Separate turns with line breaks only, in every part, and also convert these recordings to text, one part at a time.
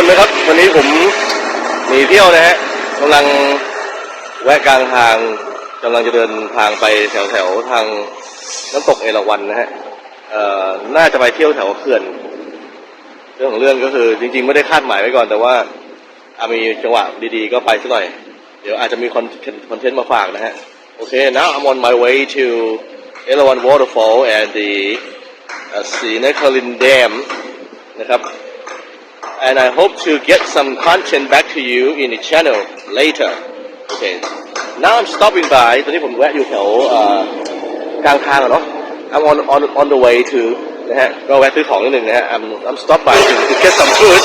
นนะครับ วันนี้ผมหนีเที่ยวนะฮะกำลังแวะกลางทางกำลังจะเดินทางไปแถวแถวๆทางน้ำตกเอราวัณนะฮะเอ่อน่าจะไปเที่ยวแถวเขื่อน เรื่องของเรื่องก็คือ จริง ๆ ไม่ได้คาดหมายไว้ก่อน แต่ว่าอามีจังหวะดีๆ ก็ไปสักหน่อย เดี๋ยวอาจจะมีคอนเทนต์คอนเทนต์มาฝากนะฮะโอเค now I'm on my way to Elawan Waterfall and the uh, Sinakalin Dam นะครับ and I hope to get some content back to you in the channel later. Okay. Now I'm stopping by ตอนนี้ผมแวะอยู่แถวเอ่อกลางทางอะเนาะ I'm on on on the way to นะฮะก็แวะซื้อของนิดหนึ่งนะฮะ I'm I'm stop by to, to get some food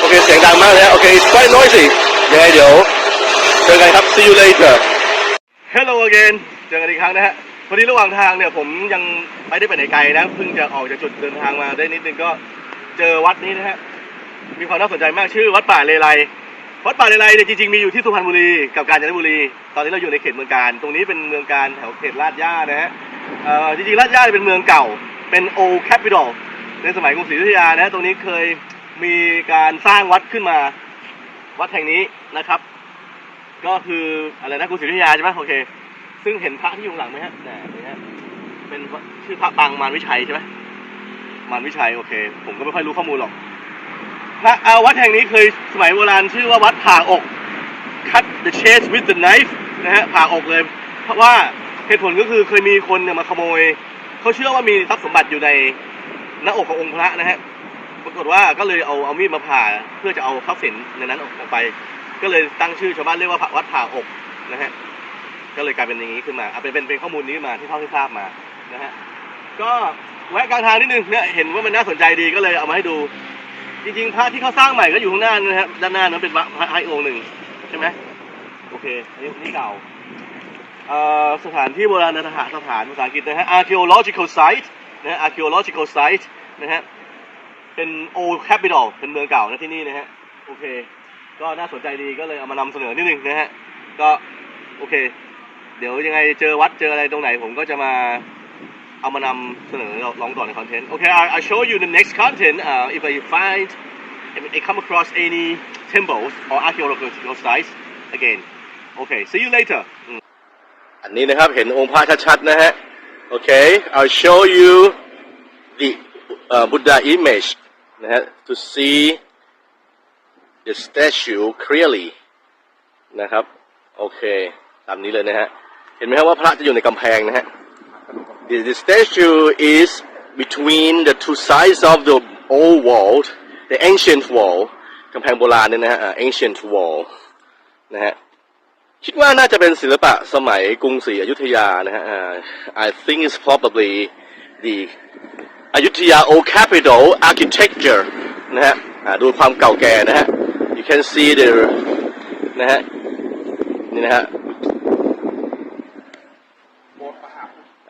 โอเคเสียงดังมากนะฮะโอเค it's quite noisy ยังไงเดี๋ยวเจอกันครับ see you later Hello again เจอกันอีกครั้งนะฮะพอดีระหว่างทางเนี่ยผมยังไม่ได้ไปไหนไกลนะเพิ่งจะออกจากจุดเดินทางมาได้นิดนึงก็เจอวัดนี้นะฮะ มีความน่าสนใจมากชื่อวัดป่าเลไลวัดป่าเลไลเนี่ยจริงๆมีอยู่ที่สุพรรณบุรีกับกาญจนบุรี ตอนนี้เราอยู่ในเขตเมืองการ ตรงนี้เป็นเมืองการแถวเขตลาดย่านะฮะเอ่อจริงๆลาดย่าเนี่ยเป็นเมืองเก่าเป็น old capital ในสมัยกรุงศรีอยุธยานะตรงนี้เคยมีการสร้างวัดขึ้นมา วัดแห่งนี้นะครับ ก็คืออะไรนะกรุงศรีอยุธยาใช่ไหมโอเค ซึ่งเห็นพระที่อยู่หลังไหมฮะนี่นี่ฮะเป็นชื่อพระปางมารวิชัยใช่ไหมมารวิชัยโอเค ผมก็ไม่ค่อยรู้ข้อมูลหรอก พระอาวัดแห่งนี้เคยสมัยโบราณชื่อว่าวัดผ่าอก cut the chest with the knife นะฮะผ่าอกเลย เพราะว่าเหตุผลก็คือเคยมีคนเนี่ยมาขโมย เขาเชื่อว่ามีทรัพย์สมบัติอยู่ในหน้าอกขององค์พระนะฮะปรากฏว่าก็เลยเอาเอามีดมาผ่าเพื่อจะเอาทรัพย์สินในนั้นออกไป ก็เลยตั้งชื่อชาวบ้านเรียกว่าวัดผ่าอกนะฮะก็เลยกลายเป็นอย่างนี้ขึ้นมาเอาเป็นเป็นเป็นข้อมูลนี้มาที่เท่าที่ทราบมานะฮะก็แวะกลางทางนิดนึงเนี่ยเห็นว่ามันน่าสนใจดีก็เลยเอามาให้ดู จริงๆพระที่เขาสร้างใหม่ก็อยู่ข้างหน้านะครับด้านหน้านั้นเป็นพระพระอีกองค์หนึ่งใช่ไหมโอเคอันนี้นี่เก่าเอ่อสถานที่โบราณสถานสถานภาษาอังกฤษนะฮะ archaeological site นะฮะ archaeological site นะฮะเป็น old capital เป็นเมืองเก่านะที่นี่นะฮะโอเค ก็น่าสนใจดีก็เลยเอามานำเสนอนิดนึงนะฮะก็โอเค เดี๋ยวยังไงเจอวัดเจออะไรตรงไหนผมก็จะมา เอามานำเสนอลองต่อในคอนเทนต์โอเค I I show you the next content uh, if I find if I come across any temples or archaeological sites again okay see you later อันนี้นะครับเห็นองค์พระชัดๆนะฮะโอเค I'll show you the uh, Buddha image นะฮะ to see the statue clearly นะครับ โอเค ตามนี้เลยนะฮะ เห็นไหมครับว่าพระจะอยู่ในกำแพงนะฮะ The, the statue is between the two sides of the old wall, the ancient wall กำแพงโบราณเนี่ยนะฮะอ่า ancient wall นะฮะ คิดว่าน่าจะเป็นศิลปะสมัยกรุงศรีอยุธยานะฮะอ่า I think it's probably the อยุธยา old capital architecture นะฮะอ่าดูความเก่าแก่นะฮะ you can see the นะฮะ นี่นะฮะ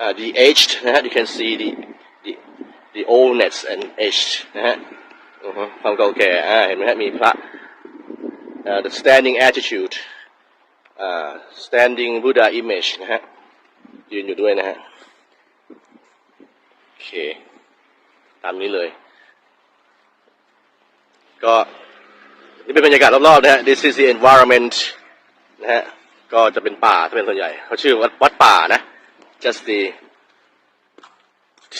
uh, the aged นะฮะ you can see the the the oldness and aged นะฮะความเก่าแก่อ่าเห็นไหมฮะมีพระ uh, the standing attitude uh, standing Buddha image นะฮะยืนอยู่ด้วยนะฮะโอเค ตามนี้เลย ก็นี่เป็นบรรยากาศรอบๆนะฮะ this is the environment นะฮะ ก็จะเป็นป่าถ้าเป็นส่วนใหญ่ เขาชื่อวัดวัดป่านะ just the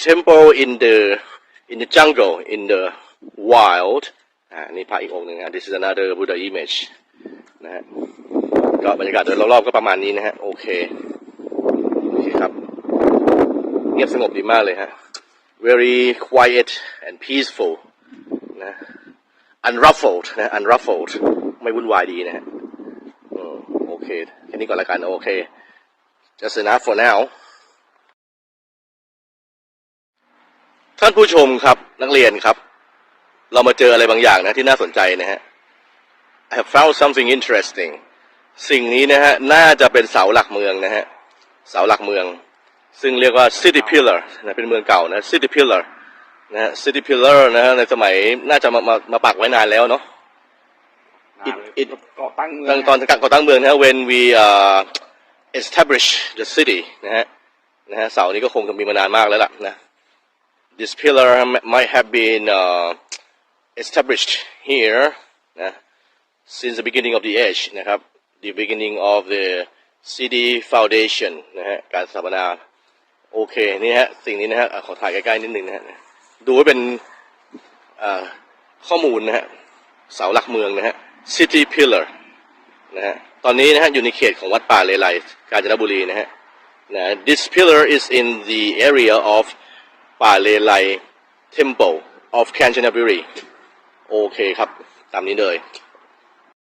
temple in the in the jungle in the wild อ่านี่พระอีกองค์หนึ่งนะ this is another Buddha image นะฮะก็บรรยากาศโดยรอบๆก็ประมาณนี้นะฮะ โอเค โอเคครับ เงียบสงบดีมากเลยฮะ very quiet and peaceful นะ unruffled นะ unruffled ไม่วุ่นวายดีนะฮะโอเค แค่นี้ก่อนละกัน โอเค just enough for now ท่านผู้ชมครับนักเรียนครับ เรามาเจออะไรบางอย่างนะที่น่าสนใจนะฮะ I have found something interesting สิ่งนี้นะฮะน่าจะเป็นเสาหลักเมืองนะฮะเสาหลักเมือง ซึ่งเรียกว่า city pillar นะเป็นเมืองเก่านะ city pillar นะฮะ city pillar นะฮะในสมัยน่าจะมามามาปักไว้นานแล้วเนาะ It- it-
ก่อตั้งเมือง
ตั้งตอนก่อตั้งเมืองนะฮะ when we uh, establish the city นะฮะนะฮะเสานี้ก็คงจะมีมานานมากแล้วล่ะนะ this pillar might have been uh, established here นะ since the beginning of the age นะครับ the beginning of the CD Foundation นะฮะการสถาปนาโอเคนี่ฮะสิ่งนี้นะฮะขอถ่ายใกล้ๆนิดนึงนะฮะดูไว้เป็นข้อมูลนะฮะเสาหลักเมืองนะฮะ City Pillar นะฮะตอนนี้นะฮะอยู่ในเขตของวัดป่าเลไลกาญจนบุรีนะฮะนะ This pillar is in the area of ป่าเลไล Temple of Kanchanaburi โอเคครับ ตามนี้เลย